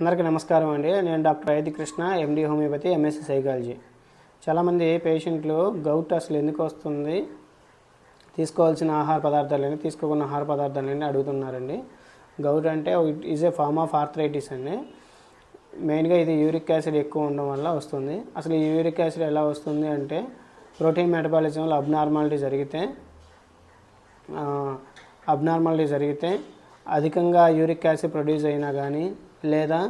అందరికీ నమస్కారం అండి. నేను doctor ఐది Krishna MD homoeopathy MSc psychology. చాలామంది పేషెంట్లు గౌట్ అసలు ఎందుకు వస్తుంది? తీసుకోవాల్సిన ఆహార పదార్థాలని తీసుకోకున్న ఆహార పదార్థాలని అడుగుతున్నారండి. గౌట్ అంటే it is a form of arthritis అండి. మెయిన్గా ఇది యూరిక్ యాసిడ్ ఎక్కువ ఉండడం వల్ల వస్తుంది. అసలు ఈ యూరిక్ యాసిడ్ ఎలా వస్తుంది అంటే ప్రోటీన్ మెటబాలిజంలో అబ్నార్మాలిటీ జరిగితే అబ్నార్మాలిటీ జరిగితే అధికంగా యూరిక్ యాసిడ్ ప్రొడ్యూస్ అయినా కానీ లేదా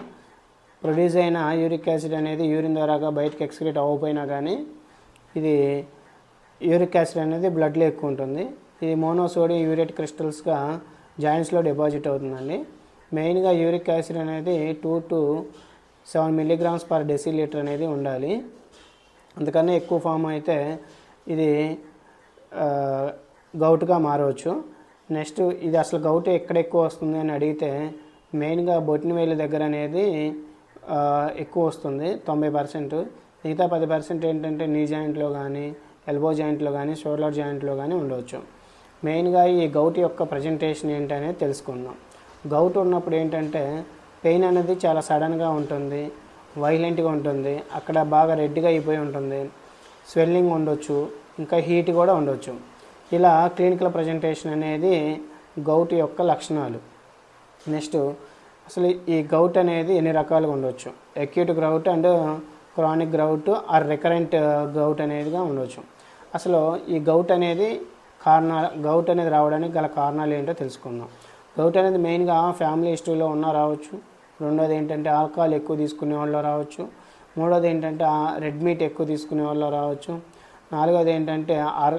ప్రొడ్యూస్ అయిన యూరిక్ యాసిడ్ అనేది యూరిన్ ద్వారాగా బయటకు ఎక్స్క్రీట్ అవ్వకపోయినా కానీ ఇది యూరిక్ యాసిడ్ అనేది బ్లడ్లో ఎక్కువ ఉంటుంది. ఇది మోనోసోడియం యూరేట్ క్రిస్టల్స్గా జాయింట్స్లో డిపాజిట్ అవుతుందండి. మెయిన్గా యూరిక్ యాసిడ్ అనేది two to seven milligrams per decilitre అనేది ఉండాలి. అందుకనే ఎక్కువ ఫామ్ అయితే ఇది గౌట్గా మారవచ్చు. నెక్స్ట్ ఇది అసలు గౌట్ ఎక్కడ ఎక్కువ వస్తుంది అని అడిగితే మెయిన్గా బొట్టినవేలు దగ్గర అనేది ఎక్కువ వస్తుంది తొంభై పర్సెంట్. మిగతా పది పర్సెంట్ ఏంటంటే నీ జాయింట్లో కానీ ఎల్బో జాయింట్లో కానీ షోల్డర్ జాయింట్లో కానీ ఉండవచ్చు మెయిన్గా ఈ గౌట్ యొక్క ప్రజెంటేషన్ ఏంటనేది తెలుసుకుందాం. గౌట్ ఉన్నప్పుడు ఏంటంటే పెయిన్ అనేది చాలా సడన్గా ఉంటుంది వైలెంట్గా ఉంటుంది అక్కడ బాగా రెడ్గా అయిపోయి ఉంటుంది స్వెల్లింగ్ ఉండొచ్చు ఇంకా హీట్ కూడా ఉండొచ్చు. ఇలా క్లినికల్ ప్రజెంటేషన్ అనేది గౌట్ యొక్క లక్షణాలు. నెక్స్ట్ అసలు ఈ గౌట్ అనేది ఎన్ని రకాలుగా ఉండొచ్చు? Acute gout and chronic gout or recurrent gout అనేదిగా ఉండొచ్చు. అసలు ఈ గౌట్ అనేది కారణాలు గౌట్ అనేది రావడానికి గల కారణాలు ఏంటో తెలుసుకుందాం. గౌట్ అనేది మెయిన్గా ఫ్యామిలీ హిస్టరీలో ఉన్న రావచ్చు. రెండోది ఏంటంటే ఆల్కహాల్ ఎక్కువ తీసుకునే వాళ్ళు రావచ్చు. మూడోది ఏంటంటే uh, రెడ్ మీట్ ఎక్కువ తీసుకునే వాళ్ళు రావచ్చు. నాలుగోది ఏంటంటే ఆర్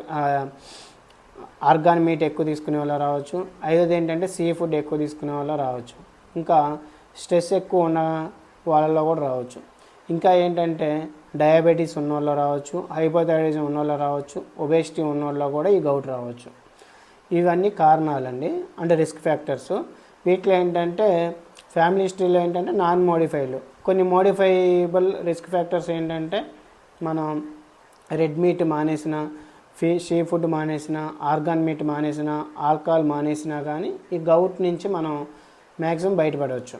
ఆర్గాన్ మీట్ ఎక్కువ తీసుకునే వాళ్ళు రావచ్చు. ఐదోది ఏంటంటే సీ ఫుడ్ ఎక్కువ తీసుకునే వాళ్ళు రావచ్చు. ఇంకా స్ట్రెస్ ఎక్కువ ఉన్న వాళ్ళలో కూడా రావచ్చు. ఇంకా ఏంటంటే డయాబెటీస్ ఉన్న వాళ్ళు రావచ్చు హైపోథైరాయిజం ఉన్న వాళ్ళు రావచ్చు ఒబేసిటీ ఉన్నవాళ్ళు కూడా ఈ గౌట్ రావచ్చు. ఇవన్నీ కారణాలండి. అంటే రిస్క్ ఫ్యాక్టర్స్. వీటిలో ఏంటంటే ఫ్యామిలీ హిస్టరీలో ఏంటంటే నాన్ మోడిఫైడ్ కొన్ని మోడిఫైబుల్ రిస్క్ ఫ్యాక్టర్స్ ఏంటంటే మనం రెడ్ మీట్ మానేసిన ఫీ సీ ఫుడ్ మానేసినా ఆర్గాన్ మీట్ మానేసినా ఆల్కహాల్ మానేసినా కానీ ఈ గౌట్ నుంచి మనం మ్యాక్సిమం బయటపడవచ్చు.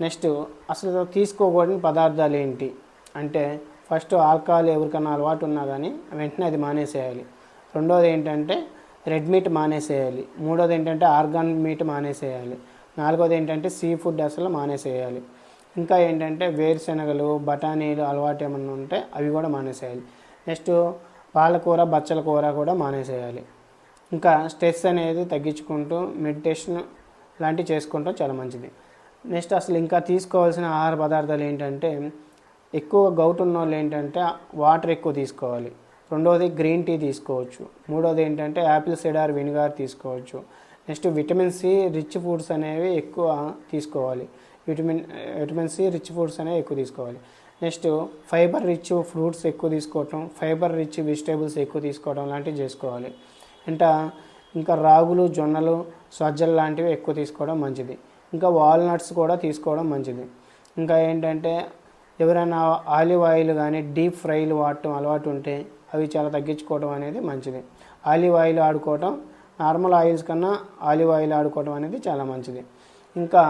నెక్స్ట్ అసలు తీసుకోకూడని పదార్థాలు ఏంటి? అంటే ఫస్ట్ ఆల్కహాల్ ఎవరికన్నా అలవాటు ఉన్నా కానీ వెంటనే అది మానేసేయాలి. రెండోది ఏంటంటే రెడ్ మీట్ మానేసేయాలి. మూడోది ఏంటంటే ఆర్గాన్ మీట్ మానేసేయాలి. నాలుగోది ఏంటంటే సీ ఫుడ్ అసలు మానేసేయాలి. ఇంకా ఏంటంటే వేరుశనగలు బఠానీలు అలవాటు ఏమన్నా ఉంటే అవి కూడా మానేసేయాలి. నెక్స్ట్ పాలకూర బచ్చల కూర కూడా మానేసేయాలి. ఇంకా స్ట్రెస్ అనేది తగ్గించుకుంటూ మెడిటేషన్ లాంటివి చేసుకుంటాం చాలా మంచిది. నెక్స్ట్ అసలు ఇంకా తీసుకోవాల్సిన ఆహార పదార్థాలు ఏంటంటే ఎక్కువ గౌట్ ఉన్న వాళ్ళు ఏంటంటే వాటర్ ఎక్కువ తీసుకోవాలి. రెండవది గ్రీన్ టీ తీసుకోవచ్చు. మూడోది ఏంటంటే యాపిల్ సిడార్ వినిగార్ తీసుకోవచ్చు. Next vitamin C rich foods అనేవి ఎక్కువ తీసుకోవాలి. Vitamin vitamin C rich foods అనేవి ఎక్కువ తీసుకోవాలి. నెక్స్ట్ ఫైబర్ రిచ్ ఫ్రూట్స్ ఎక్కువ తీసుకోవటం ఫైబర్ రిచ్ వెజిటేబుల్స్ ఎక్కువ తీసుకోవడం లాంటివి చేసుకోవాలి. ఇంకా ఇంకా రాగులు జొన్నలు సజ్జలు లాంటివి ఎక్కువ తీసుకోవడం మంచిది. ఇంకా వాల్నట్స్ కూడా తీసుకోవడం మంచిది. ఇంకా ఏంటంటే ఎవరైనా ఆలివ్ ఆయిల్ కానీ డీప్ ఫ్రైలు వాడటం అలవాటు ఉంటే అవి చాలా తగ్గించుకోవడం అనేది మంచిది. ఆలివ్ ఆయిల్ ఆడుకోవటం నార్మల్ ఆయిల్స్ కన్నా ఆలివ్ ఆయిల్ ఆడుకోవడం అనేది చాలా మంచిది. ఇంకా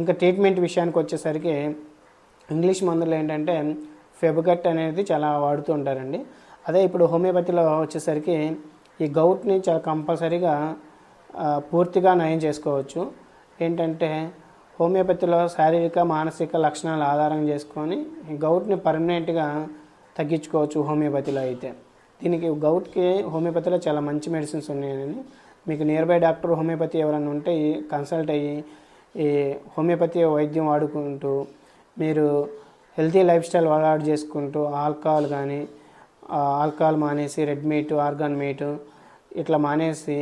ఇంకా ట్రీట్మెంట్ విషయానికి వచ్చేసరికి ఇంగ్లీష్ మందులు ఏంటంటే ఫెబగట్ అనేది చాలా వాడుతూ ఉంటారండి. అదే ఇప్పుడు హోమియోపతిలో వచ్చేసరికి ఈ గౌట్ని చాలా కంపల్సరీగా పూర్తిగా నయం చేసుకోవచ్చు. ఏంటంటే హోమియోపతిలో శారీరక మానసిక లక్షణాలు ఆధారం చేసుకొని ఈ గౌట్ని పర్మనెంట్గా తగ్గించుకోవచ్చు హోమియోపతిలో అయితే. దీనికి గౌట్కి హోమియోపతిలో చాలా మంచి మెడిసిన్స్ ఉన్నాయని మీకు నియర్ బై డాక్టర్ హోమియోపతి ఎవరైనా ఉంటే ఈ కన్సల్ట్ అయ్యి ఈ హోమియోపతి వైద్యం వాడుకుంటూ మీరు హెల్తీ లైఫ్ స్టైల్ అలవాటు చేసుకుంటూ ఆల్కహాల్ కానీ ఆల్కహాల్ మానేసి రెడ్ మీట్ ఆర్గాన్ మీట్ ఇట్లా మానేసి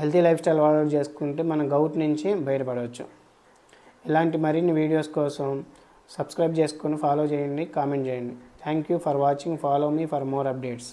హెల్తీ లైఫ్ స్టైల్ అలవాటు చేసుకుంటే మనం గౌట్ నుంచి బయటపడవచ్చు. ఇలాంటి మరిన్ని వీడియోస్ కోసం సబ్స్క్రైబ్ చేసుకొని ఫాలో చేయండి కామెంట్ చేయండి. Thank you for watching follow me for more updates